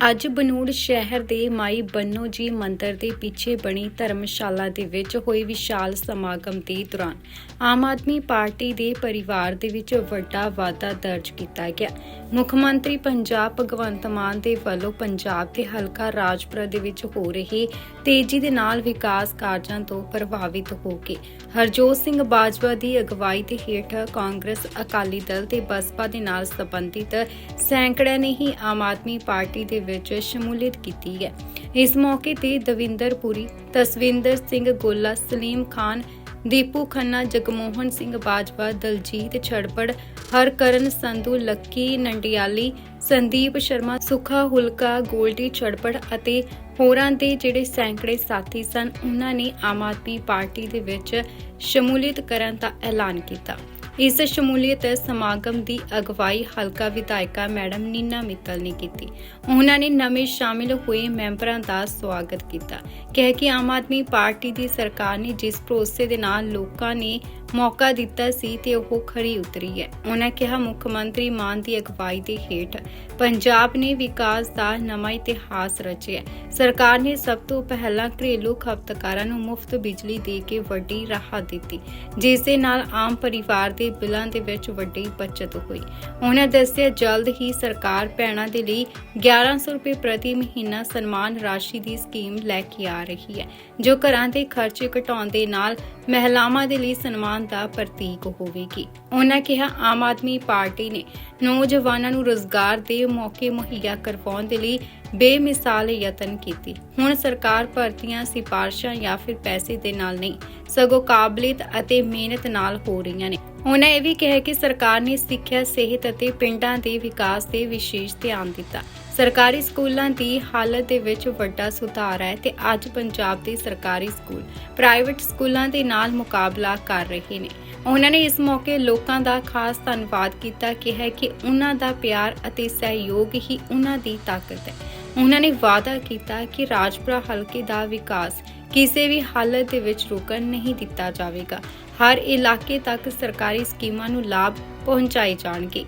ਅੱਜ ਬਨੂੜ ਸ਼ਹਿਰ ਦੇ ਮਾਈ ਬੰਨੋ ਜੀ ਮੰਦਿਰ ਦੇ ਪਿੱਛੇ ਬਣੀ ਧਰਮਸ਼ਾਲਾ ਦੇ ਵਿੱਚ ਹੋਏ ਵਿਸ਼ਾਲ ਸਮਾਗਮ ਦੇ ਦੌਰਾਨ ਆਮ ਆਦਮੀ ਪਾਰਟੀ ਦੇ ਪਰਿਵਾਰ ਦੇ ਵਿੱਚ ਵੱਡਾ ਵਾਧਾ ਦਰਜ ਕੀਤਾ ਗਿਆ। ਮੁੱਖ ਮੰਤਰੀ ਪੰਜਾਬ ਭਗਵੰਤ ਮਾਨ ਦੇ ਵੱਲੋਂ ਪੰਜਾਬ ਦੇ ਹਲਕਾ ਰਾਜਪੁਰਾ ਦੇ ਵਿੱਚ ਹੋ ਰਹੇ ਤੇਜ਼ੀ ਦੇ ਨਾਲ ਵਿਕਾਸ ਕਾਰਜਾਂ ਤੋਂ ਪ੍ਰਭਾਵਿਤ ਹੋ ਕੇ ਹਰਜੋਤ ਸਿੰਘ ਬਾਜਵਾ ਦੀ ਅਗਵਾਈ ਦੇ ਹੇਠ ਕਾਂਗਰਸ ਅਕਾਲੀ ਦਲ ਤੇ ਬਸਪਾ ਦੇ ਨਾਲ ਸੰਬੰਧਿਤ ਸੈਂਕੜਿਆਂ ਨੇ ਹੀ ਆਮ ਆਦਮੀ ਪਾਰਟੀ ਦੇ ਵਿੱਚ ਸ਼ਮੂਲੀਅਤ ਕੀਤੀ ਹੈ। ਇਸ ਮੌਕੇ ਤੇ ਦਵਿੰਦਰਪੁਰੀ ਤਸਵਿੰਦਰ ਸਿੰਘ ਗੋਲਾ, ਸਲੀਮ ਖਾਨ, ਦੀਪੂ ਖੰਨਾ, ਜਗਮੋਹਨ ਸਿੰਘ ਬਾਜਵਾ, ਦਲਜੀਤ ਛੜਪੜ, ਹਰਕਰਨ ਸੰਧੂ, ਲੱਕੀ ਨੰਡਿਆਲੀ, ਸੰਦੀਪ ਸ਼ਰਮਾ, ਸੁਖਾ ਹੁਲਕਾ, ਗੋਲਡੀ ਛੜਪੜ ਅਤੇ ਹੋਰਾਂ ਦੇ ਜਿਹੜੇ ਸੈਂਕੜੇ ਸਾਥੀ ਸਨ, ਉਹਨਾਂ ਨੇ ਆਮ ਆਦਮੀ ਪਾਰਟੀ ਦੇ ਵਿੱਚ ਸ਼ਮੂਲੀਅਤ ਕਰਨ ਦਾ ਐਲਾਨ ਕੀਤਾ। ਇਸ ਸ਼ਮੂਲੀਅਤ ਸਮਾਗਮ ਦੀ ਅਗਵਾਈ ਹਲਕਾ ਵਿਧਾਇਕਾ ਮੈਡਮ ਨੀਨਾ ਮਿੱਤਲ ਨੇ ਕੀਤੀ। ਉਹਨਾਂ ਨੇ ਨਵੇਂ ਸ਼ਾਮਿਲ ਹੋਏ ਮੈਂਬਰਾਂ ਦਾ ਸਵਾਗਤ ਕੀਤਾ। ਕਹਿ ਕਿ ਆਮ ਆਦਮੀ ਪਾਰਟੀ ਦੀ ਸਰਕਾਰ ਨੇ ਜਿਸ ਭਰੋਸੇ ਦੇ ਨਾਲ ਲੋਕਾਂ ਨੇ ਮੌਕਾ ਦਿੱਤਾ ਸੀ ਤੇ ਉਹ ਖਰੀ ਉਤਰੀ ਹੈ। ਉਹਨਾਂ ਕਿਹਾ, ਮੁੱਖ ਮੰਤਰੀ ਮਾਨ ਦੀ ਅਗਵਾਈ ਦੇ ਹੇਠ ਪੰਜਾਬ ਨੇ ਵਿਕਾਸ ਦਾ ਨਵਾਂ ਇਤਿਹਾਸ ਰਚਿਆ। ਸਰਕਾਰ ਨੇ ਸਭ ਤੋਂ ਪਹਿਲਾਂ ਘਰੇਲੂ ਖਪਤਕਾਰਾਂ ਨੂੰ ਮੁਫਤ ਬਿਜਲੀ ਦੇ ਕੇ ਵੱਡੀ ਰਾਹਤ ਦਿੱਤੀ, ਜਿਸ ਦੇ ਨਾਲ ਆਮ ਪਰਿਵਾਰ ਦੇ ਬਿੱਲਾਂ ਦੇ ਵਿੱਚ ਵੱਡੀ ਬਚਤ ਹੋਈ। ਉਹਨਾਂ ਦੱਸਿਆ, ਜਲਦ ਹੀ ਸਰਕਾਰ ਭੈਣਾਂ ਦੇ ਲਈ 1100 ਰੁਪਏ ਪ੍ਰਤੀ ਮਹੀਨਾ ਸਨਮਾਨ ਰਾਸ਼ੀ ਦੀ ਸਕੀਮ ਲੈ ਕੇ ਆ ਰਹੀ ਹੈ, ਜੋ ਘਰਾਂ ਦੇ ਖਰਚੇ ਘਟਾਉਣ ਦੇ ਨਾਲ ਮਹਿਲਾਵਾਂ ਦੇ ਲਈ ਸਨਮਾਨ ਦਾ ਪ੍ਰਤੀਕ ਹੋਵੇਗੀ। ਉਹਨਾਂ ਕਿਹਾ, ਆਮ ਆਦਮੀ ਪਾਰਟੀ ਨੇ ਨੌਜਵਾਨਾਂ ਨੂੰ ਰੋਜ਼ਗਾਰ ਦੇ ਮੌਕੇ ਮੁਹੱਈਆ ਕਰਵਾਉਣ ਦੇ ਲਈ ਬੇਮਿਸਾਲ ਯਤਨ ਕੀਤੀ। ਹੁਣ ਸਰਕਾਰ ਭਰਤੀਆਂ, ਸਿਫਾਰਸ਼ਾਂ ਜਾਂ ਫਿਰ ਪੈਸੇ ਦੇ ਨਾਲ ਨਹੀਂ, ਸਗੋਂ ਕਾਬਲੀਅਤ ਅਤੇ ਮਿਹਨਤ ਨਾਲ ਹੋ ਰਹੀਆਂ ਨੇ। ਉਹਨਾਂ ਇਹ ਵੀ ਕਿਹਾ ਕਿ ਸਰਕਾਰ ਨੇ ਸਿੱਖਿਆ, ਸਿਹਤ ਅਤੇ ਪਿੰਡਾਂ ਦੇ ਵਿਕਾਸ ਤੇ ਵਿਸ਼ੇਸ਼ ਧਿਆਨ ਦਿੱਤਾ। ਸਰਕਾਰੀ ਸਕੂਲਾਂ ਦੀ ਹਾਲਤ ਦੇ ਵਿੱਚ ਵੱਡਾ ਸੁਧਾਰ ਹੈ ਤੇ ਅੱਜ ਪੰਜਾਬ ਦੇ ਸਰਕਾਰੀ ਸਕੂਲ, ਪ੍ਰਾਈਵੇਟ ਸਕੂਲਾਂ ਦੇ ਨਾਲ ਮੁਕਾਬਲਾ ਕਰ ਰਹੇ ਨੇ। ਉਹਨਾਂ ਨੇ ਇਸ ਮੌਕੇ ਲੋਕਾਂ ਦਾ ਖਾਸ ਧੰਨਵਾਦ ਕੀਤਾ ਕਿ ਹੈ ਕਿ ਉਹਨਾਂ ਦਾ ਪਿਆਰ ਅਤੇ ਸਹਿਯੋਗ ਹੀ ਉਹਨਾਂ ਦੀ ਤਾਕਤ ਹੈ। ਉਹਨਾਂ ਨੇ ਵਾਅਦਾ ਕੀਤਾ ਕਿ ਰਾਜਪੁਰਾ ਹਲਕੇ ਦਾ ਵਿਕਾਸ ਕਿਸੇ ਵੀ ਹਾਲਤ ਦੇ ਵਿੱਚ ਰੁਕਣ ਨਹੀਂ ਦਿੱਤਾ ਜਾਵੇਗਾ। ਹਰ ਇਲਾਕੇ ਤੱਕ ਸਰਕਾਰੀ ਸਕੀਮਾਂ ਨੂੰ ਲਾਭ ਪਹੁੰਚਾਏ ਜਾਣਗੇ।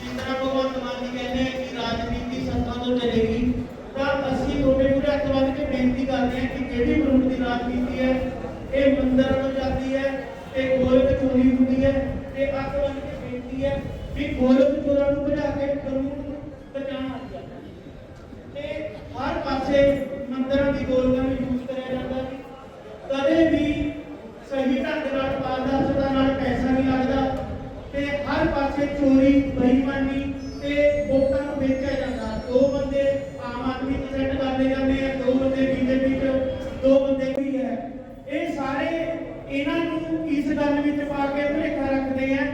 ਜਿਸ ਭਗਵੰਤ ਮਾਨ ਜੀ ਕਹਿੰਦੇ ਕਿ ਰਾਜਨੀਤੀ ਸੰਸਥਾ ਤੋਂ ਚੱਲੇਗੀ ਤਾਂ ਅਸੀਂ ਤੁਹਾਡੇ ਮੂਹਰੇ ਹੱਥ ਬੰਨ੍ਹ ਕੇ ਬੇਨਤੀ ਕਰਦੇ ਹਾਂ ਕਿ ਜਿਹੜੀ ਕਾਨੂੰਨ ਦੀ ਰਾਜਨੀਤੀ ਹੈ, ਇਹ ਮੰਦਰਾਂ ਨੂੰ ਜਾਂਦੀ ਹੈ ਤੇ ਗੋਲਕ ਹੁੰਦੀ ਹੈ ਤੇ ਅੱਖ ਬੰਨ੍ਹ ਕੇ ਬੇਨਤੀ ਹੈ ਵੀ ਗੋਲਕ ਚੋਰਾਂ ਨੂੰ ਵਧਾ ਕੇ ਕਾਨੂੰਨ ਨੂੰ ਬਚਾਉਣਾ ਚਾਹੀਦਾ ਤੇ ਹਰ ਪਾਸੇ ਮੰਦਰਾਂ ਦੀ ਗੋਲਕਾਂ ਨੂੰ ਯੂਜ਼ ਕਰਿਆ ਜਾਂਦਾ ਹੈ ਕਦੇ ਵੀ ਸਹੀ ਢੰਗ ਨਾਲ ਪਾਰਦਰਸ਼ਤਾ ਨਾਲ ਪੈਸਾ ਨਹੀਂ ਲੱਗਦਾ ਤੇ ਹਰ ਪਾਸੇ ਚੋਰੀ ਬੇਈਮਾਨੀ ਤੇ ਵੋਟਾਂ ਨੂੰ ਵੇਚਿਆ ਜਾਂਦਾ ਦੋ ਬੰਦੇ ਆਮ ਆਦਮੀ ਚ ਸੈੱਟ ਕਰਦੇ ਜਾਂਦੇ ਆ ਦੋ ਬੰਦੇ ਬੀਜੇਪੀ ਚ ਦੋ ਬੰਦੇ ਵੀ ਹੈ ਇਹ ਸਾਰੇ ਇਹਨਾਂ ਨੂੰ ਇਸ ਗੱਲ ਵਿੱਚ ਪਾ ਕੇ ਭੁਲੇਖਾ ਰੱਖਦੇ ਆ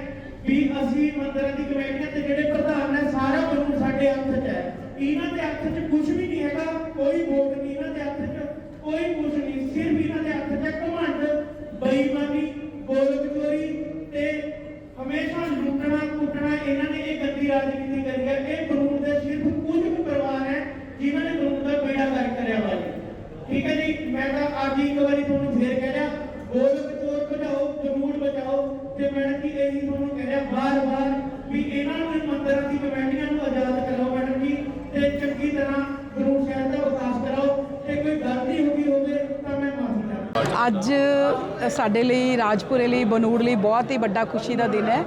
ਵੀ ਅਸੀਂ ਮੰਦਰਾਂ ਦੀ ਕਮੇਟੀਆਂ ਤੇ ਜਿਹੜੇ ਪ੍ਰਧਾਨ ਨੇ ਸਾਰਾ ਕਾਨੂੰਨ ਸਾਡੇ ਹੱਥ 'ਚ ਹੈ ਇਹਨਾਂ ਦੇ ਹੱਥ 'ਚ ਕੁਝ ਵੀ ਨਹੀਂ ਹੈਗਾ ਕੋਈ ਵੋਟ ਨਹੀਂ ਇਹਨਾਂ ਦੇ ਹੱਥ 'ਚ ਕੋਈ ਕੁਝ ਨਹੀਂ ਸਿਰਫ ਇਹਨਾਂ ਦੇ ਹੱਥ 'ਚ ਘਮੰਡ ਬੇਈਮਾਨੀ ਗੋਲਕ ਚੋਰੀ ਤੇ ਹਮੇਸ਼ਾ ਲੁੱਟਣਾ ਕੁੱਟਣਾ ਇਹਨਾਂ ਨੇ ਇਹ ਗੰਦੀ ਰਾਜਨੀਤੀ ਕਰੀ ਹੈ ਇਹ ਕਾਨੂੰਨ ਦੇ ਸਿਰਫ ਕੁਝ ਕੁ ਪਰਿਵਾਰ ਹੈ ਜਿਨ੍ਹਾਂ ਨੇ ਕਾਨੂੰਨ ਦਾ ਬੇੜਾ ਕਰ ਕਰਿਆ ਹੋਇਆ ਹੈ ਠੀਕ ਹੈ ਜੀ ਮੈਂ ਤਾਂ ਅੱਜ ਹੀ ਇੱਕ ਵਾਰੀ ਤੁਹਾਨੂੰ ਫੇਰ ਕਹਿ ਰਿਹਾ ਗੋਲਕ ਚੋਰ ਬਚਾਓ ਕਾਨੂੰਨ ਬਚਾਓ ਤੇ ਮੈਡਮ ਜੀ ਇਹੀ ਤੁਹਾਨੂੰ ਕਹਿ ਰਿਹਾ ਬਾਰ-ਬਾਰ ਵੀ ਇਹਨਾਂ ਨੂੰ ਇਹ ਮੰਦਰਾਂ ਦੀ ਕਮੇਟੀਆਂ ਨੂੰ ਆਜ਼ਾਦ ਕਰਾਓ ਮੈਡਮ ਜੀ ਤੇ ਚੰਗੀ ਤਰ੍ਹਾਂ ਗੁਰੂ ਸਾਹਿਬ ਦਾ ਵਿਕਾਸ ਕਰਾਓ ਤੇ ਕੋਈ ਗਲਤੀ ਹੋ ਗਈ ਹੋਵੇ ਤਾਂ ਮੈਂ ਮਾਫੀ ਚਾਹੁੰਦਾ ਅੱਜ ਸਾਡੇ ਲਈ, ਰਾਜਪੁਰੇ ਲਈ, ਬਨੂੜ ਲਈ ਬਹੁਤ ਹੀ ਵੱਡਾ ਖੁਸ਼ੀ ਦਾ ਦਿਨ ਹੈ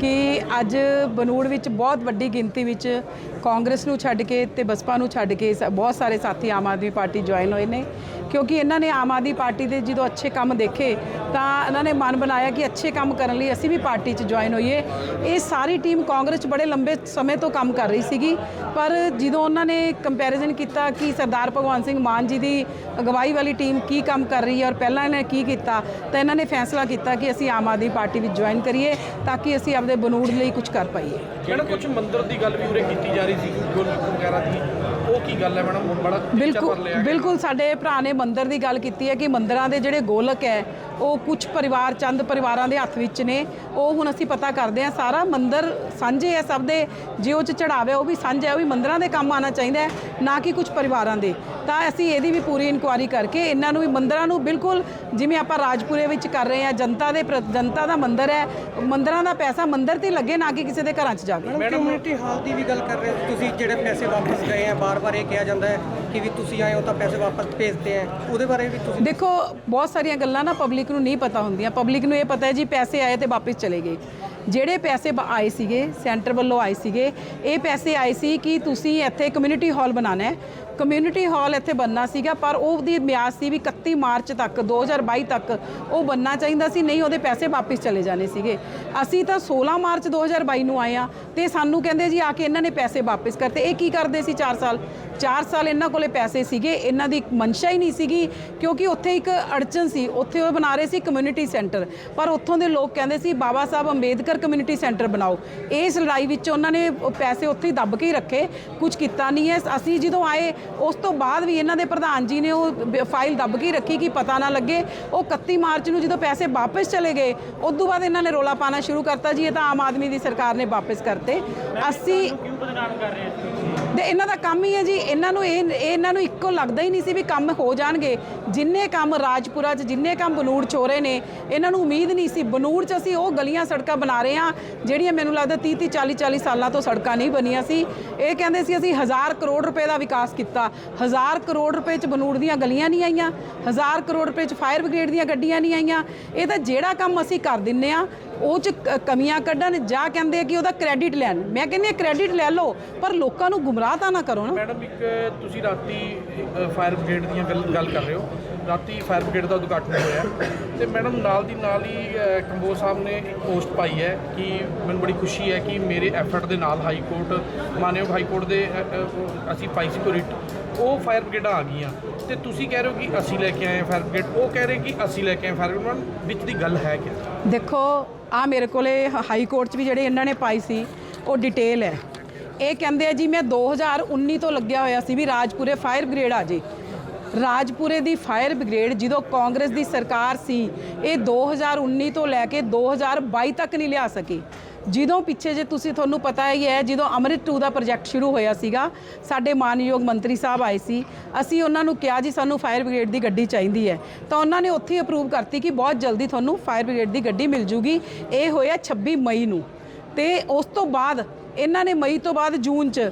ਕਿ ਅੱਜ ਬਨੂੜ ਵਿੱਚ ਬਹੁਤ ਵੱਡੀ ਗਿਣਤੀ ਵਿੱਚ ਕਾਂਗਰਸ ਨੂੰ ਛੱਡ ਕੇ ਤੇ ਬਸਪਾ ਨੂੰ ਛੱਡ ਕੇ ਸ- ਬਹੁਤ ਸਾਰੇ ਸਾਥੀ ਆਮ ਆਦਮੀ ਪਾਰਟੀ ਜੁਆਇਨ ਹੋਏ ਨੇ। ਕਿਉਂਕਿ ਇਹਨਾਂ ਨੇ ਆਮ ਆਦਮੀ ਪਾਰਟੀ ਦੇ ਜਦੋਂ ਅੱਛੇ ਕੰਮ ਦੇਖੇ, ਤਾਂ ਇਹਨਾਂ ਨੇ ਮਨ ਬਣਾਇਆ ਕਿ ਅੱਛੇ ਕੰਮ ਕਰਨ ਲਈ ਅਸੀਂ ਵੀ ਪਾਰਟੀ 'ਚ ਜੁਆਇਨ ਹੋਈਏ। ਇਹ ਸਾਰੀ ਟੀਮ ਕਾਂਗਰਸ 'ਚ ਬੜੇ ਲੰਬੇ ਸਮੇਂ ਤੋਂ ਕੰਮ ਕਰ ਰਹੀ ਸੀਗੀ। ਪਰ ਜਦੋਂ ਉਹਨਾਂ ਨੇ ਕੰਪੈਰੀਜ਼ਨ ਕੀਤਾ ਕਿ ਸਰਦਾਰ ਭਗਵੰਤ ਸਿੰਘ ਮਾਨ ਜੀ ਦੀ ਅਗਵਾਈ ਵਾਲੀ ਟੀਮ ਕੀ ਕੰਮ ਕਰ ਰਹੀ ਹੈ ਔਰ ਪਹਿਲਾਂ ਇਹਨੇ ਕੀ ਕੀਤਾ, ਤਾਂ ਇਹਨਾਂ ਨੇ ਫੈਸਲਾ ਕੀਤਾ ਕਿ ਅਸੀਂ ਆਮ ਆਦਮੀ ਪਾਰਟੀ ਵਿੱਚ ਜੁਆਇਨ ਕਰੀਏ ਤਾਂ ਕਿ ਅਸੀਂ ਆਪਦੇ ਬਨੂੜ ਲਈ ਕੁਝ ਕਰ ਪਾਈਏ। ਮੈਡਮ ਕੁਝ ਮੰਦਿਰ ਦੀ ਗੱਲ ਵੀ ਉਰੇ ਕੀਤੀ ਜਾ ਰਹੀ ਸੀ, ਗੁਰਮੁਖ ਦੀ। ਉਹ ਕੀ ਗੱਲ ਹੈ ਮੈਡਮ ਬੜਾ ਟੀਚਾ ਬਿਲਕੁਲ ਲਿਆ ਗਿਆ। ਬਿਲਕੁਲ ਸਾਡੇ ਭਰਾ ਨੇ ਮੰਦਿਰ ਦੀ ਗੱਲ ਕੀਤੀ ਹੈ ਕਿ ਮੰਦਿਰਾਂ ਦੇ ਜਿਹੜੇ ਗੋਲਕ ਹੈ ਉਹ ਕੁਝ ਪਰਿਵਾਰ ਚੰਦ ਪਰਿਵਾਰਾਂ ਦੇ ਹੱਥ ਵਿੱਚ ਨੇ। ਉਹ ਹੁਣ ਅਸੀਂ ਪਤਾ ਕਰਦੇ ਹਾਂ ਸਾਰਾ ਮੰਦਿਰ ਸਾਂਝੇ ਹੈ ਸਭ ਦੇ। ਜੇ ਉਹ ਚ ਚੜਾਵੇ ਉਹ ਵੀ ਸਾਂਝਾ ਉਹ ਵੀ ਮੰਦਿਰਾਂ ਦੇ ਕੰਮ ਆਉਣਾ ਚਾਹੀਦਾ ਹੈ ਨਾ ਕਿ ਕੁਝ ਪਰਿਵਾਰਾਂ ਦੇ। ਤਾਂ ਅਸੀਂ ਇਹਦੀ ਵੀ ਪੂਰੀ ਇਨਕੁਆਇਰੀ ਕਰਕੇ ਇਹਨਾਂ ਨੂੰ ਵੀ ਮੰਦਿਰਾਂ ਨੂੰ ਬਿਲਕੁਲ ਜਿਵੇਂ ਆਪਾਂ ਰਾਜਪੁਰੇ ਵਿੱਚ ਕਰ ਰਹੇ ਹਾਂ ਜਨਤਾ ਦੇ ਪ੍ਰ- ਜਨਤਾ ਦਾ ਮੰਦਿਰ ਹੈ ਮੰਦਿਰਾਂ ਦਾ ਪੈਸਾ ਮੰਦਿਰ ਤੇ ਲੱਗੇ ਨਾ ਕਿ ਕਿਸੇ ਦੇ ਘਰਾਂ 'ਚ ਜਾਵੇ। ਮੈਡਮ ਕਮਿਊਨਿਟੀ ਹਾਲ ਦੀ ਵੀ ਗੱਲ ਕਰ ਰਹੇ ਹੋ ਤੁਸੀਂ ਜਿਹੜੇ ਪੈਸੇ ਵਾਪਸ ਗਏ ਆ ਬਾਰ-ਬਾਰ ਇਹ ਕਿਹਾ ਜਾਂਦਾ ਹੈ ਕਿ ਵੀ ਤੁਸੀਂ ਆਏ ਹੋ ਤਾਂ ਪੈਸੇ ਵਾਪਸ ਭੇਜਦੇ ਆ। ਉਹਦੇ ਬਾਰੇ ਵੀ ਤੁਸੀਂ ਦੇਖੋ, ਬਹੁਤ ਸਾਰੀਆਂ ਗੱਲਾਂ ਨਾ ਪਬਲਿਕ ਨੂੰ ਨਹੀਂ ਪਤਾ ਹੁੰਦੀਆਂ। ਪਬਲਿਕ ਨੂੰ ਇਹ ਪਤਾ ਹੈ ਜੀ, ਪੈਸੇ ਆਏ ਤੇ ਵਾਪਸ ਚਲੇ ਗਏ। ਜਿਹੜੇ ਪੈਸੇ ਬ- ਆਏ ਸੀਗੇ ਸੈਂਟਰ ਵੱਲੋਂ ਆਏ ਸੀਗੇ, ਇਹ ਪੈਸੇ ਆਏ ਸੀ ਕਿ ਤੁਸੀਂ ਇੱਥੇ ਕਮਿਊਨਿਟੀ ਹਾਲ ਬਣਾਉਣਾ ਹੈ। ਕਮਿਊਨਿਟੀ ਹਾਲ ਇੱਥੇ ਬੰਨਣਾ ਸੀਗਾ, ਪਰ ਉਹਦੀ ਮਿਆਦ ਸੀ ਵੀ 31 ਮਾਰਚ ਤੱਕ 2022 ਤੱਕ ਉਹ ਬੰਨਣਾ ਚਾਹੀਦਾ ਸੀ, ਨਹੀਂ ਉਹਦੇ ਪੈਸੇ ਵਾਪਸ ਚਲੇ ਜਾਣੇ ਸੀਗੇ। ਅਸੀਂ ਤਾਂ 16 ਮਾਰਚ 2022 ਨੂੰ ਆਏ ਆ ਤੇ ਸਾਨੂੰ ਕਹਿੰਦੇ ਜੀ ਆ ਕੇ ਇਹਨਾਂ ਨੇ ਪੈਸੇ ਵਾਪਸ ਕਰਤੇ। ਇਹ ਕੀ ਕਰਦੇ ਸੀ 4 ਸਾਲ? 4 ਸਾਲ ਇਹਨਾਂ ਕੋਲੇ ਪੈਸੇ ਸੀਗੇ, ਇਹਨਾਂ ਦੀ ਮਨਸ਼ਾ ਹੀ ਨਹੀਂ ਸੀਗੀ, ਕਿਉਂਕਿ ਉੱਥੇ ਇੱਕ ਅੜਚਨ ਸੀ, ਉੱਥੇ ਉਹ ਬਣਾ ਰਹੇ ਸੀ ਕਮਿਊਨਿਟੀ ਸੈਂਟਰ ਪਰ ਉੱਥੋਂ ਦੇ ਲੋਕ ਕਹਿੰਦੇ ਸੀ, ਬਾਬਾ ਸਾਹਿਬ ਅੰਬੇਦਕਰ ਕਮਿਊਨਿਟੀ ਸੈਂਟਰ ਬਣਾਓ। ਇਸ ਲੜਾਈ ਵਿੱਚ ਉਹਨਾਂ ਨੇ ਪੈਸੇ ਉੱਥੇ ਹੀ ਦੱਬ ਕੇ ਹੀ ਰੱਖੇ ਕੁਝ ਕੀਤਾ ਨਹੀਂ ਹੈ। ਅਸੀਂ ਜਦੋਂ ਆਏ, ਉਸ ਤੋਂ ਬਾਅਦ ਵੀ ਇਹਨਾਂ ਦੇ ਪ੍ਰਧਾਨ ਜੀ ਨੇ ਉਹ ਫਾਈਲ ਦੱਬ ਕੇ ਹੀ ਰੱਖੀ ਕਿ ਪਤਾ ਨਾ ਲੱਗੇ। ਉਹ 31 ਮਾਰਚ ਨੂੰ ਜਦੋਂ ਪੈਸੇ ਵਾਪਸ ਚਲੇ ਗਏ ਉਸ ਤੋਂ ਬਾਅਦ ਇਹਨਾਂ ਨੇ ਰੋਲਾ ਪਾਣਾ ਸ਼ੁਰੂ ਕਰਤਾ ਜੀ, ਇਹ ਤਾਂ ਆਮ ਆਦਮੀ ਦੀ ਸਰਕਾਰ ਨੇ ਵਾਪਸ ਕਰਤੇ। ਅਸੀਂ ਤੇ ਇਹਨਾਂ ਦਾ ਕੰਮ ਹੀ ਹੈ ਜੀ, ਇਹਨਾਂ ਨੂੰ ਇਹ ਇਹਨਾਂ ਨੂੰ ਇੱਕੋ ਲੱਗਦਾ ਹੀ ਨਹੀਂ ਸੀ ਵੀ ਕੰਮ ਹੋ ਜਾਣਗੇ। ਜਿੰਨੇ ਕੰਮ ਰਾਜਪੁਰਾ 'ਚ, ਜਿੰਨੇ ਕੰਮ ਬਨੂੜ 'ਚ ਹੋ ਰਹੇ ਨੇ, ਇਹਨਾਂ ਨੂੰ ਉਮੀਦ ਨਹੀਂ ਸੀ। ਬਨੂੜ 'ਚ ਅਸੀਂ ਉਹ ਗਲੀਆਂ ਸੜਕਾਂ ਬਣਾ ਰਹੇ ਹਾਂ, ਜਿਹੜੀਆਂ ਮੈਨੂੰ ਲੱਗਦਾ 30 30 40 40 ਸਾਲਾਂ ਤੋਂ ਸੜਕਾਂ ਨਹੀਂ ਬਣੀਆਂ ਸੀ। ਇਹ ਕਹਿੰਦੇ ਸੀ ਅਸੀਂ ਹਜ਼ਾਰ ਕਰੋੜ ਰੁਪਏ ਦਾ ਵਿਕਾਸ ਕੀਤਾ। ਹਜ਼ਾਰ ਕਰੋੜ ਰੁਪਏ 'ਚ ਬਨੂੜ ਦੀਆਂ ਗਲੀਆਂ ਨਹੀਂ ਆਈਆਂ। ਹਜ਼ਾਰ ਕਰੋੜ ਰੁਪਏ 'ਚ ਫਾਇਰ ਬ੍ਰਿਗੇਡ ਦੀਆਂ ਗੱਡੀਆਂ ਨਹੀਂ ਆਈਆਂ। ਇਹ ਤਾਂ ਜਿਹੜਾ ਕੰਮ ਅਸੀਂ ਕਰ ਦਿੰਨੇ ਆ ਉਹ 'ਚ ਕ- ਕਮੀਆਂ ਕੱਢਣ ਜਾਂ ਕਹਿੰਦੇ ਆ ਕਿ ਉਹਦਾ ਕ੍ਰੈਡਿਟ ਲੈਣ। ਮੈਂ ਕਹਿੰਦੀ ਹਾਂ ਕ੍ਰੈਡਿਟ ਲੈ ਲਓ ਪਰ ਲੋਕਾਂ ਨੂੰ ਗੁੰਮਰਾਹ ਤਾਂ ਨਾ ਕਰੋ ਨਾ। ਮੈਡਮ ਇੱਕ ਤੁਸੀਂ ਰਾਤੀ ਫਾਇਰ ਬ੍ਰਿਗੇਡ ਦੀਆਂ ਗੱਲ ਗੱਲ ਕਰ ਰਹੇ ਹੋ। ਰਾਤੀ ਫਾਇਰ ਬ੍ਰਿਗੇਡ ਦਾ ਉਦਘਾਟਨ ਹੋਇਆ। ਤੇ ਮੈਡਮ ਨਾਲ ਦੀ ਨਾਲ ਹੀ ਅ, ਕੰਬੋਜ ਸਾਹਿਬ ਨੇ ਇੱਕ ਪੋਸਟ ਪਾਈ ਹੈ ਕਿ ਮੈਨੂੰ ਬੜੀ ਖੁਸ਼ੀ ਹੈ ਕਿ ਮੇਰੇ ਐਫਰਟ ਦੇ ਨਾਲ ਹਾਈ ਕੋਰਟ ਮਾਨਯੋਗ ਹਾਈ ਕੋਰਟ ਦੇ ਅ, ਅ, ਅਸੀਂ ਪਾਈ ਸੀ ਕੋਈ ਰਿਟ ਉਹ ਫਾਇਰ ਬ੍ਰਿਗੇਡਾਂ ਆ ਗਈਆਂ ਤੇ ਤੁਸੀਂ ਕਹਿ ਰਹੇ ਹੋ ਕਿ ਅਸੀਂ ਲੈ ਕੇ ਆਏ ਫਾਇਰ ਬ੍ਰਿਗੇਡ, ਉਹ ਕਹਿ ਰਹੇ ਕਿ ਅਸੀਂ ਲੈ ਕੇ ਆਏ ਫਾਇਰ ਬ੍ਰਿਗੇਡ ਵਿੱਚ ਦੀ ਗੱਲ ਹੈ ਕਿ ਦੇਖੋ ਆ ਮੇਰੇ ਕੋਲੇ ਹਾਈ ਕੋਰਟ 'ਚ ਵੀ ਜਿਹੜੇ ਇਹਨਾਂ ਨੇ ਪਾਈ ਸੀ, ਉਹ ਡਿਟੇਲ ਹੈ। ਇਹ ਕਹਿੰਦੇ ਆ ਜੀ, ਮੈਂ 2019 ਤੋਂ ਲੱਗਿਆ ਹੋਇਆ ਸੀ ਵੀ ਰਾਜਪੁਰੇ ਫਾਇਰ ਬ੍ਰਿਗੇਡ ਆ ਜੇ। ਰਾਜਪੁਰੇ ਦੀ ਫਾਇਰ ਬ੍ਰਿਗੇਡ ਜਦੋਂ ਕਾਂਗਰਸ ਦੀ ਸਰਕਾਰ ਸੀ, ਇਹ 2019 ਤੋਂ ਲੈ ਕੇ 2022 ਤੱਕ ਨਹੀਂ ਲਿਆ ਸਕੀ। ਜਦੋਂ ਪਿੱਛੇ ਜੇ ਤੁਸੀਂ ਤੁਹਾਨੂੰ ਪਤਾ ਹੀ ਹੈ, ਜਦੋਂ ਅੰਮ੍ਰਿਤ 2 ਦਾ ਪ੍ਰੋਜੈਕਟ ਸ਼ੁਰੂ ਹੋਇਆ ਸੀਗਾ, ਸਾਡੇ ਮਾਨਯੋਗ ਮੰਤਰੀ ਸਾਹਿਬ ਆਏ ਸੀ। ਅਸੀਂ ਉਹਨਾਂ ਨੂੰ ਕਿਹਾ, ਜੀ, ਸਾਨੂੰ ਫਾਇਰ ਬ੍ਰਿਗੇਡ ਦੀ ਗੱਡੀ ਚਾਹੀਦੀ ਹੈ। ਤਾਂ ਉਹਨਾਂ ਨੇ ਉੱਥੇ ਅਪਰੂਵ ਕਰਤੀ ਕਿ ਬਹੁਤ ਜਲਦੀ ਤੁਹਾਨੂੰ ਫਾਇਰ ਬ੍ਰਿਗੇਡ ਦੀ ਗੱਡੀ ਮਿਲ ਜੂਗੀ। ਇਹ ਹੋਇਆ 26 ਮਈ ਨੂੰ। ਤੇ ਉਸ ਤੋਂ ਬਾਅਦ, ਇਹਨਾਂ ਨੇ ਮਈ ਤੋਂ ਬਾਅਦ ਜੂਨ 'ਚ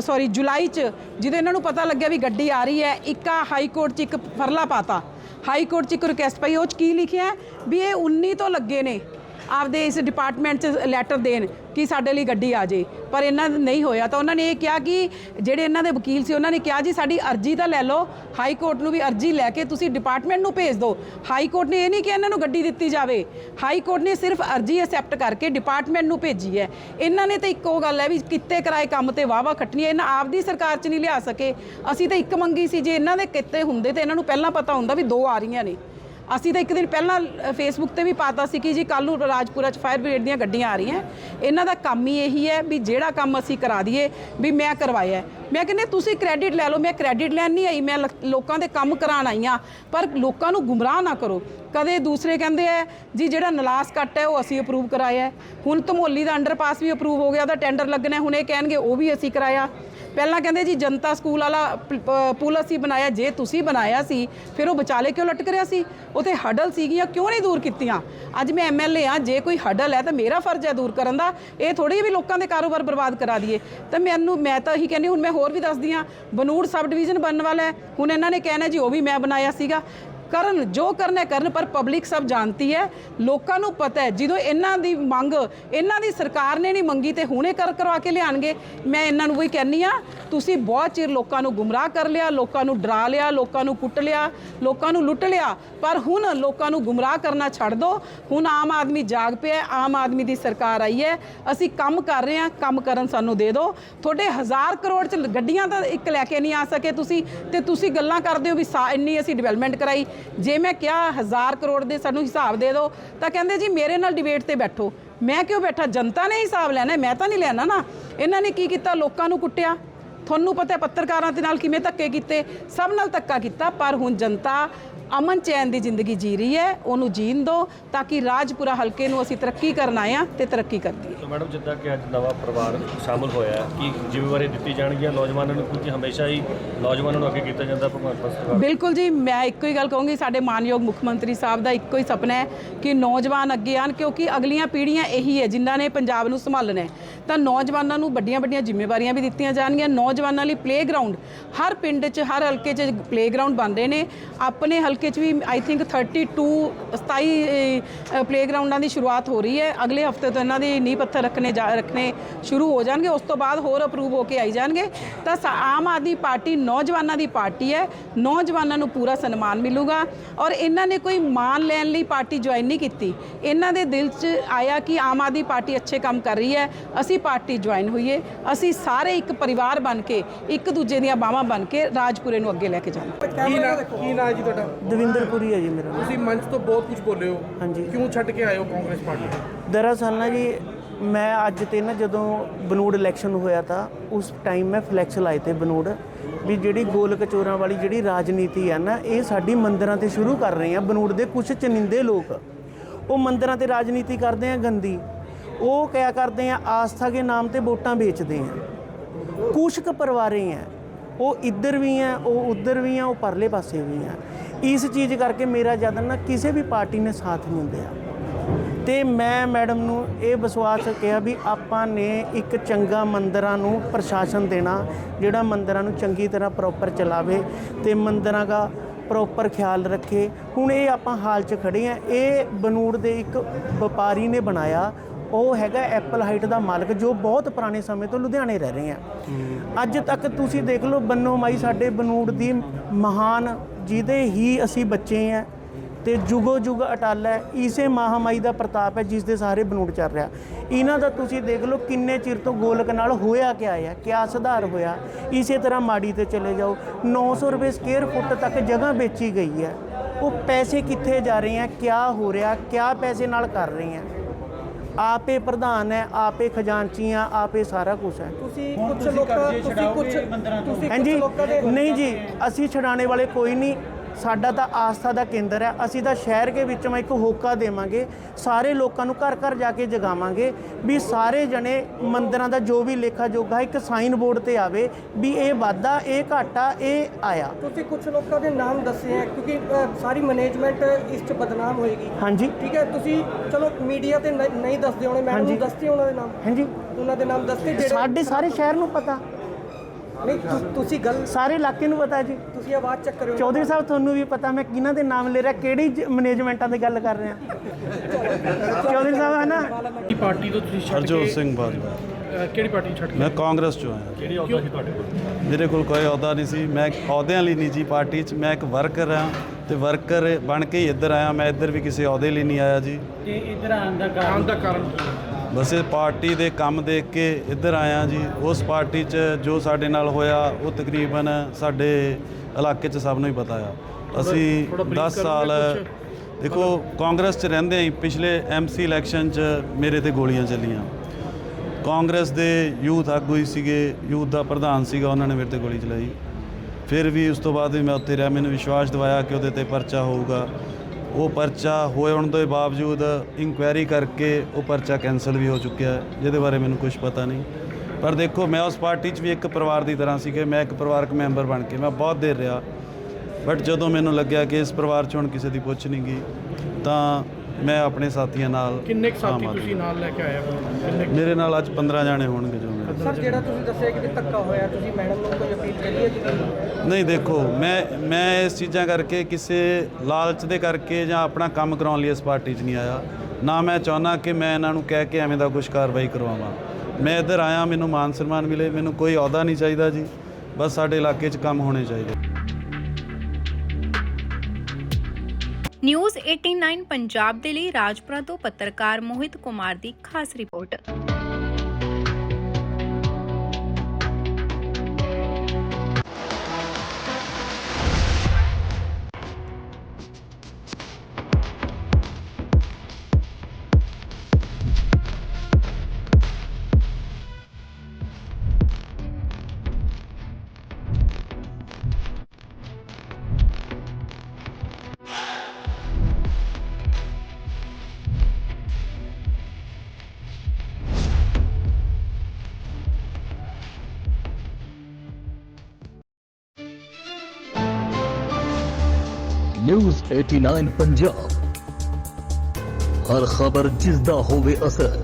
ਸੌਰੀ ਜੁਲਾਈ 'ਚ, ਜਦੋਂ ਇਹਨਾਂ ਨੂੰ ਪਤਾ ਲੱਗਿਆ ਵੀ ਗੱਡੀ ਆ ਰਹੀ ਹੈ, ਇੱਕ ਆ ਹਾਈ ਕੋਰਟ 'ਚ ਇੱਕ ਫਰਲਾ ਪਾਤਾ। ਹਾਈ ਕੋਰਟ 'ਚ ਇੱਕ ਰਿਕੁਐਸਟ ਪਈ, ਉਹ 'ਚ ਕੀ ਲਿਖਿਆ ਵੀ ਇਹ 19 ਤੋਂ ਲੱਗੇ ਨੇ। ਆਪਦੇ ਇਸ ਡਿਪਾਰਟਮੈਂਟ 'ਚ ਲੈਟਰ ਦੇਣ ਕਿ ਸਾਡੇ ਲਈ ਗੱਡੀ ਆ ਜੇ। ਪਰ ਇਹਨਾਂ ਨਹੀਂ ਹੋਇਆ। ਤਾਂ ਉਹਨਾਂ ਨੇ ਇਹ ਕਿਹਾ ਕਿ ਜਿਹੜੇ ਇਹਨਾਂ ਦੇ ਵਕੀਲ ਸੀ, ਉਹਨਾਂ ਨੇ ਕਿਹਾ, ਜੀ, ਸਾਡੀ ਅਰਜੀ ਤਾਂ ਲੈ ਲਓ। ਹਾਈ ਕੋਰਟ ਨੂੰ ਵੀ ਅਰਜੀ ਲੈ ਕੇ ਤੁਸੀਂ ਡਿਪਾਰਟਮੈਂਟ ਨੂੰ ਭੇਜ ਦਿਓ। ਹਾਈ ਕੋਰਟ ਨੇ ਇਹ ਨਹੀਂ ਕਿ ਇਹਨਾਂ ਨੂੰ ਗੱਡੀ ਦਿੱਤੀ ਜਾਵੇ। ਹਾਈ ਕੋਰਟ ਨੇ ਸਿਰਫ ਅਰਜੀ ਐਕਸੈਪਟ ਕਰਕੇ ਡਿਪਾਰਟਮੈਂਟ ਨੂੰ ਭੇਜੀ ਹੈ। ਇਹਨਾਂ ਨੇ ਤਾਂ ਇੱਕੋ ਗੱਲ ਹੈ ਵੀ ਕਿੱਤੇ ਕਰਾਏ ਕੰਮ ਤੇ ਵਾਵਾ ਖੱਟਣੀ ਹੈ। ਇਹਨਾਂ ਆਪਦੀ ਸਰਕਾਰ 'ਚ ਨਹੀਂ ਲਿਆ ਸਕੇ। ਅਸੀਂ ਤਾਂ ਇੱਕ ਮੰਗੀ ਸੀ ਜੇ ਇਹਨਾਂ ਦੇ ਕਿੱਤੇ ਹੁੰਦੇ ਤੇ ਇਹਨਾਂ ਨੂੰ ਪਹਿਲਾਂ ਪਤਾ ਹੁੰਦਾ ਵੀ ਦੋ ਆ ਰਹੀਆਂ ਨੇ। ਅਸੀਂ ਤਾਂ ਇੱਕ ਦਿਨ ਪਹਿਲਾਂ ਫੇਸਬੁੱਕ ਤੇ ਵੀ ਪਾਤਾ ਸੀ ਕਿ ਜੀ ਕੱਲ ਨੂੰ ਰਾਜਪੁਰਾ ਚ ਫਾਇਰ ਬ੍ਰਿਗੇਡ ਦੀਆਂ ਗੱਡੀਆਂ ਆ ਰਹੀਆਂ। ਇਹਨਾਂ ਦਾ ਕੰਮ ਹੀ ਇਹੀ ਹੈ ਵੀ ਜਿਹੜਾ ਕੰਮ ਅਸੀਂ ਕਰਾ ਦਈਏ ਵੀ ਮੈਂ ਕਰਵਾਇਆ ਮੈਂ ਕਹਿੰਦੇ ਤੁਸੀਂ ਕ੍ਰੈਡਿਟ ਲੈ ਲਓ। ਮੈਂ ਕ੍ਰੈਡਿਟ ਲੈਣ ਨਹੀਂ ਆਈ, ਮੈਂ ਲ- ਲੋਕਾਂ ਦੇ ਕੰਮ ਕਰਾਉਣ ਆਈ ਹਾਂ। ਪਰ ਲੋਕਾਂ ਨੂੰ ਗੁੰਮਰਾਹ ਨਾ ਕਰੋ। ਕਦੇ ਦੂਸਰੇ ਕਹਿੰਦੇ ਆ, ਜੀ ਜਿਹੜਾ ਨਲਾਸ ਕੱਟ ਹੈ, ਉਹ ਅਸੀਂ ਅਪਰੂਵ ਕਰਾਇਆ ਹੁਣ ਧਮੋਲੀ ਦਾ ਅੰਡਰਪਾਸ ਵੀ ਅਪਰੂਵ ਹੋ ਗਿਆ, ਉਹਦਾ ਟੈਂਡਰ ਲੱਗਣਾ ਹੁਣ ਇਹ ਕਹਿਣਗੇ, ਉਹ ਵੀ ਅਸੀਂ ਕਰਾਇਆ। ਪਹਿਲਾਂ ਕਹਿੰਦੇ ਜੀ, ਜਨਤਾ ਸਕੂਲ ਵਾਲਾ ਪ- ਪੁਲ ਅਸੀਂ ਬਣਾਇਆ, ਜੇ ਤੁਸੀਂ ਬਣਾਇਆ ਸੀ, ਫਿਰ ਉਹ ਵਿਚਾਲੇ ਕਿਉਂ ਲਟਕ ਰਿਹਾ ਸੀ? ਉਥੇ ਹਡਲ ਸੀਗੀਆਂ, ਕਿਉਂ ਨਹੀਂ ਦੂਰ ਕੀਤੀਆਂ? ਅੱਜ ਮੈਂ ਐਮਐਲਏ ਆ ਜੇ ਕੋਈ ਹਡਲ ਹੈ ਤਾਂ ਮੇਰਾ ਫਰਜ਼ ਹੈ ਦੂਰ ਕਰਨ ਦਾ। ਇਹ ਥੋੜੀ ਵੀ ਲੋਕਾਂ ਦੇ ਕਾਰੋਬਾਰ ਬਰਬਾਦ ਕਰਾ ਦਈਏ। ਤਾਂ ਮੈਨੂੰ, ਮੈਂ ਤਾਂ ਇਹੀ ਕਹਿੰਦੀ ਹੁਣ ਮੈਂ ਹੋਰ ਵੀ ਦੱਸਦੀ ਆ ਬਨੂੜ ਸਬ ਡਿਵੀਜ਼ਨ ਬਣਨ ਵਾਲਾ ਹੈ। ਹੁਣ ਇਹਨਾਂ ਨੇ ਕਹਿਣਾ ਜੀ, ਉਹ ਵੀ ਮੈਂ ਬਣਾਇਆ ਸੀਗਾ। ਕਰਨ, ਜੋ ਕਰਨਾ ਕਰਨ, ਪਰ ਪਬਲਿਕ ਸਭ ਜਾਣਦੀ ਹੈ। ਲੋਕਾਂ ਨੂੰ ਪਤਾ ਹੈ, ਜਦੋਂ ਇਹਨਾਂ ਦੀ ਮੰਗ, ਇਹਨਾਂ ਦੀ ਸਰਕਾਰ ਨੇ ਨਹੀਂ ਮੰਗੀ ਤੇ ਹੁਣੇ ਕਰ ਕਰਵਾ ਕੇ ਲਿਆਣਗੇ। ਮੈਂ ਇਹਨਾਂ ਨੂੰ ਵੀ ਕਹਿੰਨੀ ਆ ਤੁਸੀਂ ਬਹੁਤ ਚਿਰ ਲੋਕਾਂ ਨੂੰ ਗੁੰਮਰਾਹ ਕਰ ਲਿਆ, ਲੋਕਾਂ ਨੂੰ ਡਰਾ ਲਿਆ, ਲੋਕਾਂ ਨੂੰ ਕੁੱਟ ਲਿਆ, ਲੋਕਾਂ ਨੂੰ ਲੁੱਟ ਲਿਆ, ਪਰ ਹੁਣ ਲੋਕਾਂ ਨੂੰ ਗੁੰਮਰਾਹ ਕਰਨਾ ਛੱਡ ਦਿਓ ਹੁਣ ਆਮ ਆਦਮੀ ਜਾਗ ਪਿਆ ਆਮ ਆਦਮੀ ਦੀ ਸਰਕਾਰ ਆਈ ਹੈ। ਅਸੀਂ ਕੰਮ ਕਰ ਰਹੇ ਹਾਂ, ਕੰਮ ਕਰਨ ਸਾਨੂੰ ਦੇ ਦਿਓ ਤੁਹਾਡੇ ਹਜ਼ਾਰ ਕਰੋੜ ਚ ਗੱਡੀਆਂ ਤਾਂ ਇੱਕ ਲੈ ਕੇ ਨਹੀਂ ਆ ਸਕੇ ਤੁਸੀਂ, ਤੇ ਤੁਸੀਂ ਗੱਲਾਂ ਕਰਦੇ ਹੋ ਵੀ ਸਾ- ਇੰਨੀ ਅਸੀਂ ਡਿਵੈਲਪਮੈਂਟ ਕਰਾਈ। ਜੇ ਮੈਂ ਕਿਹਾ ਹਜ਼ਾਰ ਕਰੋੜ ਦੇ ਸਾਨੂੰ ਹਿਸਾਬ ਦੇ ਦਿਓ, ਤਾਂ ਕਹਿੰਦੇ ਜੀ ਮੇਰੇ ਨਾਲ ਡਿਬੇਟ ਤੇ ਬੈਠੋ। ਮੈਂ ਕਿਉਂ ਬੈਠਾ? ਜਨਤਾ ਨੇ ਹਿਸਾਬ ਲੈਣਾ ਮੈਂ ਤਾਂ ਨਹੀਂ ਲੈਣਾ ਨਾ। ਇਹਨਾਂ ਨੇ ਕੀ ਕੀਤਾ? ਲੋਕਾਂ ਨੂੰ ਕੁੱਟਿਆ। ਤੁਹਾਨੂੰ ਪਤਾ ਪੱਤਰਕਾਰਾਂ ਦੇ ਨਾਲ ਕਿਵੇਂ ਧੱਕੇ ਕੀਤੇ? ਸਭ ਨਾਲ ਧੱਕਾ ਕੀਤਾ, ਪਰ ਹੁਣ ਜਨਤਾ ਅਮਨ ਚੈਨ ਦੀ ਜ਼ਿੰਦਗੀ ਜੀ ਰਹੀ ਹੈ ਉਹਨੂੰ ਜੀਣ ਦਿਓ ਤਾਂ ਕਿ ਰਾਜਪੁਰਾ ਹਲਕੇ ਨੂੰ ਅਸੀਂ ਤਰੱਕੀ ਕਰਨ ਆਏ ਹਾਂ ਤੇ ਤਰੱਕੀ ਕਰਦੀ ਤਾਂ ਮੈਡਮ ਜਿੱਦਾਂ ਕਿ ਅੱਜ ਨਵਾਂ ਪਰਿਵਾਰ ਸ਼ਾਮਲ ਹੋਇਆ ਹੈ ਕਿ ਜ਼ਿੰਮੇਵਾਰੀ ਦਿੱਤੀ ਜਾਣਗੀਆਂ ਨੌਜਵਾਨਾਂ ਨੂੰ ਕਿਉਂਕਿ ਹਮੇਸ਼ਾ ਹੀ ਨੌਜਵਾਨਾਂ ਨੂੰ ਅੱਗੇ ਕੀਤਾ ਜਾਂਦਾ ਭਗਵੰਤ ਮਾਨ ਬਿਲਕੁਲ ਜੀ ਮੈਂ ਇੱਕੋ ਹੀ ਗੱਲ ਕਹੂੰਗੀ ਸਾਡੇ ਮਾਨਯੋਗ ਮੁੱਖ ਮੰਤਰੀ ਸਾਹਿਬ ਦਾ ਇੱਕੋ ਹੀ ਸੁਪਨਾ ਹੈ ਕਿ ਨੌਜਵਾਨ ਅੱਗੇ ਆਣ ਕਿਉਂਕਿ ਅਗਲੀਆਂ ਪੀੜ੍ਹੀਆਂ ਇਹੀ ਹੈ ਜਿਨ੍ਹਾਂ ਨੇ ਪੰਜਾਬ ਨੂੰ ਸੰਭਾਲਣਾ ਹੈ। ਤਾਂ ਨੌਜਵਾਨਾਂ ਨੂੰ ਵੱਡੀਆਂ ਵੱਡੀਆਂ ਜ਼ਿੰਮੇਵਾਰੀਆਂ ਵੀ ਦਿੱਤੀਆਂ ਜਾਣਗੀਆਂ। ਨੌਜਵਾਨਾਂ ਲਈ ਪਲੇਗਰਾਉਂਡ ਹਰ ਪਿੰਡ 'ਚ, ਹਰ ਹਲਕੇ 'ਚ ਪਲੇਗਰਾਉਂਡ ਬਣ ਰਹੇ ਨੇ। ਆਪਣੇ ਹਲਕੇ 'ਚ ਵੀ ਆਈ ਥਿੰਕ 32 27 ਪਲੇਗਰਾਉਂਡਾਂ ਦੀ ਸ਼ੁਰੂਆਤ ਹੋ ਰਹੀ ਹੈ। ਅਗਲੇ ਹਫ਼ਤੇ ਤੋਂ ਇਹਨਾਂ ਦੀ ਨੀਂਹ ਪੱਥਰ ਰੱਖਣੇ ਜਾ, ਰੱਖਣੇ ਸ਼ੁਰੂ ਹੋ ਜਾਣਗੇ। ਉਸ ਤੋਂ ਬਾਅਦ ਹੋਰ ਅਪਰੂਵ ਹੋ ਕੇ ਆਈ ਜਾਣਗੇ। ਤਾਂ ਸਾ- ਆਮ ਆਦਮੀ ਪਾਰਟੀ ਨੌਜਵਾਨਾਂ ਦੀ ਪਾਰਟੀ ਹੈ। ਨੌਜਵਾਨਾਂ ਨੂੰ ਪੂਰਾ ਸਨਮਾਨ ਮਿਲੂਗਾ। ਔਰ ਇਹਨਾਂ ਨੇ ਕੋਈ ਮਾਨ ਲੈਣ ਲਈ ਪਾਰਟੀ ਜੁਆਇਨ ਨਹੀਂ ਕੀਤੀ। ਇਹਨਾਂ ਦੇ ਦਿਲ 'ਚ ਆਇਆ ਕਿ ਆਮ ਆਦਮੀ ਪਾਰਟੀ ਅੱਛੇ ਕੰਮ ਕਰ ਰਹੀ ਹੈ। ਅਸੀਂ ਪਾਰਟੀ ਜੁਆਇਨ ਹੋਈਏ ਅਸੀਂ ਸਾਰੇ ਇੱਕ ਪਰਿਵਾਰ ਬਣ ਕੇ ਇੱਕ ਦੂਜੇ ਦੀਆਂ ਬਾਹਾਂ ਬਣ ਕੇ ਰਾਜਪੁਰੇ ਨੂੰ ਅੱਗੇ ਲੈ ਕੇ ਜਾਣਾ ਕੀ ਨਾ ਕੀ ਨਾ ਜੀ ਤੁਹਾਡਾ? ਦਵਿੰਦਰਪੁਰੀ ਹੈ ਜੀ ਮੇਰਾ ਨਾਮ। ਤੁਸੀਂ ਮੰਚ ਤੋਂ ਬਹੁਤ ਕੁਝ ਬੋਲੇ ਹੋ। ਹਾਂਜੀ। ਕਿਉਂ ਛੱਡ ਕੇ ਆਏ ਹੋ ਕਾਂਗਰਸ ਪਾਰਟੀ ਦਰਅਸਲ ਨਾ ਜੀ ਮੈਂ ਅੱਜ ਤੇ ਨਾ ਜਦੋਂ ਬਨੂੜ ਇਲੈਕਸ਼ਨ ਹੋਇਆ ਤਾਂ ਉਸ ਟਾਈਮ ਮੈਂ ਫਲੈਕਸ ਲਾਏ ਤੇ ਬਨੂੜ ਵੀ ਜਿਹੜੀ ਗੋਲ ਕਚੋਰਾਂ ਵਾਲੀ ਜਿਹੜੀ ਰਾਜਨੀਤੀ ਹੈ ਨਾ ਇਹ ਸਾਡੀ ਮੰਦਰਾਂ ਤੇ ਸ਼ੁਰੂ ਕਰ ਰਹੇ ਆ ਬਨੂੜ ਦੇ ਕੁਝ ਚਨਿੰਦੇ ਲੋਕ। ਉਹ ਮੰਦਰਾਂ ਤੇ ਰਾਜਨੀਤੀ ਕਰਦੇ ਆ ਗੰਦੀ। ਉਹ ਕਿਆ ਕਰਦੇ ਆ, ਆਸਥਾ ਦੇ ਨਾਮ ਤੇ ਵੋਟਾਂ ਵੇਚਦੇ ਆ। ਕੁਛ ਕੁ ਪਰਿਵਾਰੇ ਆ। ਉਹ ਇੱਧਰ ਵੀ ਆ, ਉਹ ਉੱਧਰ ਵੀ ਆ, ਉਹ ਪਰਲੇ ਪਾਸੇ ਵੀ ਆ। ਇਸ ਚੀਜ਼ ਕਰਕੇ ਮੇਰਾ ਜਦ ਨਾ ਕਿਸੇ ਵੀ ਪਾਰਟੀ ਨੇ ਸਾਥ ਨਹੀਂ ਦਿਆ। ਤੇ ਮੈਂ ਮੈਡਮ ਨੂੰ ਇਹ ਵਿਸ਼ਵਾਸ ਕਿਹਾ ਵੀ ਆਪਾਂ ਨੇ ਇੱਕ ਚੰਗਾ ਮੰਦਰਾਂ ਨੂੰ ਪ੍ਰਸ਼ਾਸਨ ਦੇਣਾ, ਜਿਹੜਾ ਮੰਦਰਾਂ ਨੂੰ ਚੰਗੀ ਤਰ੍ਹਾਂ ਪ੍ਰੋਪਰ ਚਲਾਵੇ ਤੇ ਮੰਦਰਾਂ ਦਾ ਪ੍ਰੋਪਰ ਖਿਆਲ ਰੱਖੇ। ਹੁਣ ਇਹ ਆਪਾਂ ਹਾਲ 'ਚ ਖੜੇ ਆ। ਇਹ ਬਨੂੜ ਦੇ ਇੱਕ ਵਪਾਰੀ ਨੇ ਬਣਾਇਆ। ਉਹ ਹੈਗਾ ਐਪਲ ਹਾਈਟ ਦਾ ਮਾਲਕ ਜੋ ਬਹੁਤ ਪੁਰਾਣੇ ਸਮੇਂ ਤੋਂ ਲੁਧਿਆਣੇ ਰਹਿ ਰਹੇ ਆ। ਅੱਜ ਤੱਕ ਤੁਸੀਂ ਦੇਖ ਲਓ ਬੰਨੋ ਮਾਈ ਸਾਡੇ ਬਨੂੜ ਦੀ ਮਹਾਨ ਜਿਹਦੇ ਹੀ ਅਸੀਂ ਬੱਚੇ ਆ ਤੇ ਜੁਗੋ ਜੁਗ ਅਟਲ ਹੈ ਇਸੇ ਮਹਾਮਾਈ ਦਾ ਪ੍ਰਤਾਪ ਹੈ ਜਿਸ ਦੇ ਸਾਰੇ ਬਨੂੜ ਚੱਲ ਰਿਹਾ। ਇਹਨਾਂ ਦਾ ਤੁਸੀਂ ਦੇਖ ਲਓ ਕਿੰਨੇ ਚਿਰ ਤੋਂ ਗੋਲਕ ਨਾਲ ਹੋਇਆ ਕਿਆ ਹੈ ਕਿਆ ਸੁਧਾਰ ਹੋਇਆ। ਇਸੇ ਤਰ੍ਹਾਂ ਮਾੜੀ ਤੇ ਚਲੇ ਜਾਓ 900 ਰੁਪਏ ਸਕੁਅਰ ਫੁੱਟ ਤੱਕ ਜਗ੍ਹਾ ਵੇਚੀ ਗਈ ਹੈ। ਉਹ ਪੈਸੇ ਕਿੱਥੇ ਜਾ ਰਹੇ ਆ ਕਿਆ ਹੋ ਰਿਹਾ ਕਿਆ ਪੈਸੇ ਨਾਲ ਕਰ ਰਹੇ ਆ। ਆਪੇ ਪ੍ਰਧਾਨ ਹੈ ਆਪੇ ਖਜ਼ਾਨਚੀਆਂ ਆਪੇ ਸਾਰਾ ਕੁਝ ਹੈ। ਤੁਸੀਂ ਕੁਝ ਲੋਕਾਂ ਤੁਸੀਂ ਕੁਝ ਤੁਸੀਂ ਹਾਂਜੀ ਲੋਕਾਂ ਦੇ ਨਹੀਂ ਜੀ ਅਸੀਂ ਛਡਾਣੇ ਵਾਲੇ ਕੋਈ ਨਹੀਂ। ਸਾਡਾ ਤਾਂ ਆਸਥਾ ਦਾ ਕੇਂਦਰ ਹੈ। ਅਸੀਂ ਤਾਂ ਸ਼ਹਿਰ ਦੇ ਵਿੱਚ ਮੈਂ ਇੱਕ ਹੋਕਾ ਦੇਵਾਂਗੇ। ਸਾਰੇ ਲੋਕਾਂ ਨੂੰ ਘਰ ਘਰ ਜਾ ਕੇ ਜਗਾਵਾਂਗੇ ਵੀ ਸਾਰੇ ਜਣੇ ਮੰਦਰਾਂ ਦਾ ਜੋ ਵੀ ਲੇਖਾ ਜੋਗਾ ਇੱਕ ਸਾਈਨ ਬੋਰਡ ਤੇ ਆਵੇ ਵੀ ਇਹ ਵਾਧਾ ਇਹ ਘਾਟਾ ਇਹ ਆਇਆ। ਤੁਸੀਂ ਕੁਝ ਲੋਕਾਂ ਦੇ ਨਾਮ ਦੱਸੇ ਹੈ ਕਿਉਂਕਿ ਅ, ਸਾਰੀ ਮੈਨੇਜਮੈਂਟ ਇਸ 'ਚ ਬਦਨਾਮ ਹੋਏਗੀ। ਹਾਂਜੀ। ਠੀਕ ਹੈ ਤੁਸੀਂ ਚਲੋ ਮੀਡੀਆ ਤੇ ਨਹੀਂ ਨਹੀਂ ਦੱਸਦੇ ਹੋਣੇ ਮੈਂ ਹਾਂਜੀ। ਨੂੰ ਦੱਸਦੇ ਉਹਨਾਂ ਦੇ ਨਾਮ। ਹਾਂਜੀ। ਉਹਨਾਂ ਦੇ ਨਾਮ ਦੱਸਦੇ ਜਿਹੜੇ ਸਾਡੇ ਸਾਰੇ ਸ਼ਹਿਰ ਨੂੰ ਪਤਾ। ਨਹੀਂ ਤੁ- ਤੁਸੀਂ ਗੱਲ ਸਾਰੇ ਇਲਾਕੇ ਨੂੰ ਪਤਾ ਜੀ। ਤੁਸੀਂ ਆਵਾਜ਼ ਚੱਕ ਰਹੇ ਹੋ ਚੌਧਰੀ ਸਾਹਿਬ ਤੁਹਾਨੂੰ ਵੀ ਪਤਾ ਮੈਂ ਕਿਹਨਾਂ ਦੇ ਨਾਮ ਲੈ ਰਿਹਾ ਕਿਹੜੀ ਮੈਨੇਜਮੈਂਟਾਂ ਦੀ ਗੱਲ ਕਰ ਰਿਹਾ। ਚੌਧਰੀ ਸਾਹਿਬ ਹੈ ਨਾ? ਕੀ ਪਾਰਟੀ ਤੋਂ ਤੁਸੀਂ ਛੱਡ ਹਰਜੋਤ ਕੇ ਸਿੰਘ ਬਾਜਵਾ। ਅ, ਕਿਹੜੀ ਪਾਰਟੀ ਛੱਡ ਕੇ? ਮੈਂ ਕਾਂਗਰਸ ਚੋਂ ਆਇਆ। ਕਿਹੜੀ ਅਹੁਦਾ ਸੀ ਤੁਹਾਡੇ ਕੋਲ? ਮੇਰੇ ਕੋਲ ਕੋਈ ਅਹੁਦਾ ਨਹੀਂ ਸੀ। ਮੈਂ ਅਹੁਦਿਆਂ ਲਈ ਨਹੀਂ ਜੀ ਪਾਰਟੀ 'ਚ ਮੈਂ ਇੱਕ ਵਰਕਰ ਹਾਂ ਤੇ ਵਰਕਰ ਬਣ ਕੇ ਹੀ ਇੱਧਰ ਆਇਆ। ਮੈਂ ਇੱਧਰ ਵੀ ਕਿਸੇ ਅਹੁਦੇ ਲਈ ਨਹੀਂ ਆਇਆ ਜੀ। ਆਉਣ ਦਾ ਕਾਰਨ ਕੀ ਹੈ? ਬਸ ਇਹ ਪਾਰਟੀ ਦੇ ਕੰਮ ਦੇਖ ਕੇ ਇੱਧਰ ਆਇਆ ਜੀ। ਉਸ ਪਾਰਟੀ 'ਚ ਜੋ ਸਾਡੇ ਨਾਲ ਹੋਇਆ ਉਹ ਤਕਰੀਬਨ ਸਾਡੇ ਇਲਾਕੇ 'ਚ ਸਭ ਨੂੰ ਹੀ ਪਤਾ ਆ। ਅਸੀਂ ਥੋੜ੍ਹਾ brief 10 ਸਾਲ? ਦੇਖੋ ਕਾਂਗਰਸ 'ਚ ਰਹਿੰਦੇ ਹੀ। ਪਿਛਲੇ ਐਮਸੀ ਇਲੈਕਸ਼ਨ 'ਚ ਮੇਰੇ ਤੇ ਗੋਲੀਆਂ ਚੱਲੀਆਂ। ਕਾਂਗਰਸ ਦੇ ਯੂਥ ਆਗੂ ਹੀ ਸੀਗੇ। ਯੂਥ ਦਾ ਪ੍ਰਧਾਨ ਸੀਗਾ ਉਹਨਾਂ ਨੇ ਮੇਰੇ ਤੇ ਗੋਲੀ ਚਲਾਈ। ਫਿਰ ਵੀ ਉਸ ਤੋਂ ਬਾਅਦ ਵੀ ਮੈਂ ਉੱਥੇ ਰਿਹਾ। ਮੈਨੂੰ ਵਿਸ਼ਵਾਸ ਦਿਵਾਇਆ ਕਿ ਉਹਦੇ ਤੇ ਪਰਚਾ ਹੋਊਗਾ। ਉਹ ਪਰਚਾ ਹੋਏ ਹੋਣ ਦੇ ਬਾਵਜੂਦ ਇਨਕੁਆਇਰੀ ਕਰਕੇ ਉਹ ਪਰਚਾ ਕੈਨਸਲ ਵੀ ਹੋ ਚੁੱਕਿਆ ਹੈ, ਜਿਹਦੇ ਬਾਰੇ ਮੈਨੂੰ ਕੁਝ ਪਤਾ ਨਹੀਂ। ਪਰ ਦੇਖੋ, ਮੈਂ ਉਸ ਪਾਰਟੀ 'ਚ ਵੀ ਇੱਕ ਪਰਿਵਾਰ ਦੀ ਤਰ੍ਹਾਂ ਸੀ ਕਿ ਮੈਂ ਇੱਕ ਪਰਿਵਾਰਕ ਮੈਂਬਰ ਬਣ ਕੇ, ਮੈਂ ਬਹੁਤ ਦੇਰ ਰਿਹਾ। ਬਟ ਜਦੋਂ ਮੈਨੂੰ ਲੱਗਿਆ ਕਿ ਇਸ ਪਰਿਵਾਰ 'ਚ ਹੁਣ ਕਿਸੇ ਦੀ ਪੁੱਛ ਨਹੀਂ ਗਈ, ਤਾਂ ਮੈਂ ਆਪਣੇ ਸਾਥੀਆਂ ਨਾਲ ਕਿੰਨੇ ਕੁ ਸਾਥੀ ਆਮ ਆਦਮੀ- ਤੁਸੀਂ ਨਾਲ। ਲੈ ਕੇ ਆਏ ਹੋ? ਕਿੰਨੇ ਕੁ- ਮੇਰੇ ਨਾਲ ਅੱਜ 15 ਜਾਣੇ ਹੋਣਗੇ ਜੋ ਮੇਰੇ ਸਰ ਜਿਹੜਾ ਤੁਸੀਂ ਦੱਸਿਆ ਕਿ ਵੀ ਧੱਕਾ ਹੋਇਆ ਤੁਸੀਂ ਮੈਡਮ ਨੂੰ ਕੋਈ ਅਪੀਲ ਕਰੀ ਹੈ ਕਿ ਨਹੀਂ ਦੇਖੋ ਮੈਂ ਮੈਂ ਇਸ ਚੀਜ਼ਾਂ ਕਰਕੇ ਕਿਸੇ ਲਾਲਚ ਦੇ ਕਰਕੇ ਜਾਂ ਆਪਣਾ ਕੰਮ ਕਰਾਉਣ ਲਈ ਇਸ ਪਾਰਟੀ 'ਚ ਨਹੀਂ ਆਇਆ। ਨਾ ਮੈਂ ਚਾਹੁੰਦਾ ਕਿ ਮੈਂ ਇਹਨਾਂ ਨੂੰ ਕਹਿ ਕੇ ਐਵੇਂ ਦਾ ਕੁਝ ਕਾਰਵਾਈ ਕਰਵਾਵਾਂ। ਮੈਂ ਇੱਧਰ ਆਇਆ ਮੈਨੂੰ ਮਾਨ ਸਨਮਾਨ ਮਿਲੇ ਮੈਨੂੰ ਕੋਈ ਅਹੁਦਾ ਨਹੀਂ ਚਾਹੀਦਾ ਜੀ। ਬਸ ਸਾਡੇ ਇਲਾਕੇ 'ਚ ਕੰਮ ਹੋਣੇ ਚਾਹੀਦੇ। ਨਿਊਜ਼ 89 ਪੰਜਾਬ ਦੇ ਲਈ ਰਾਜਪੁਰਾ ਤੋਂ ਪੱਤਰਕਾਰ ਮੋਹਿਤ ਕੁਮਾਰ ਦੀ ਖਾਸ ਰਿਪੋਰਟ। 89 ਪੰਜਾਬ ਹਰ ਖਬਰ ਜਿਸ ਦਾ ਹੋਵੇ ਅਸਰ